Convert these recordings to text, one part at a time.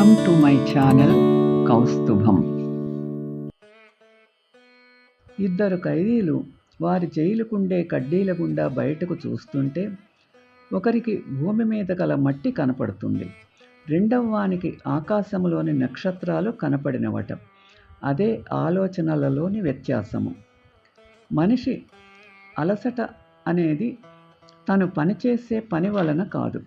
Welcome to my channel Kaustubham ఇద్దరు ఖైదీలు వారి జైలుకుండే కడ్డీల గుండా బయటకు చూస్తుంటే ఒకరికి భూమి మీద గల మట్టి కనపడుతుంది. రెండవ వానికి ఆకాశంలోని నక్షత్రాలు కనపడినవట. అదే ఆలోచనలలోని వ్యత్యాసము. మనిషి అలసట అనేది తను పనిచేసే పని వలన కాదు.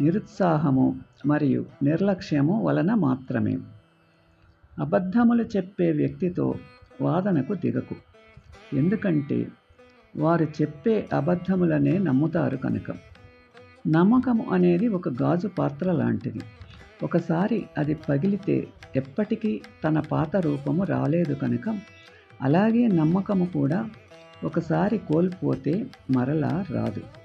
నిరుత్సాహము మరియు నిర్లక్ష్యము వలన మాత్రమే. అబద్ధములు చెప్పే వ్యక్తితో వాదనకు దిగకు. ఎందుకంటే వారు చెప్పే అబద్ధములనే నమ్ముతారు కనుక. నమ్మకము అనేది ఒక గాజు పాత్ర లాంటిది. ఒకసారి అది పగిలితే ఎప్పటికీ తన పాత రూపము రాలేదు కనుక. అలాగే నమ్మకము కూడా ఒకసారి కోల్పోతే మరలా రాదు.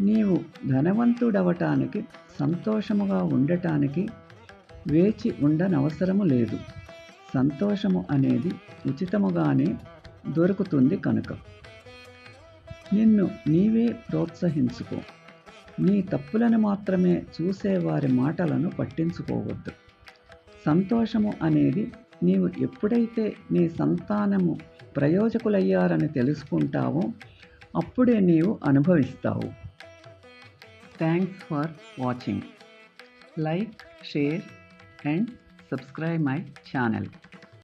నీవు ధనవంతుడవటానికి సంతోషముగా ఉండటానికి వేచి ఉండనవసరము లేదు. సంతోషము అనేది ఉచితముగానే దొరుకుతుంది కనుక. నిన్ను నీవే ప్రోత్సహించుకో. నీ తప్పులను మాత్రమే చూసేవారి మాటలను పట్టించుకోవద్దు. సంతోషము అనేది నీవు ఎప్పుడైతే నీ సంతానము ప్రయోజకులయ్యారని తెలుసుకుంటావో అప్పుడే నీవు అనుభవిస్తావు. Thanks for watching. Like, share and subscribe my channel.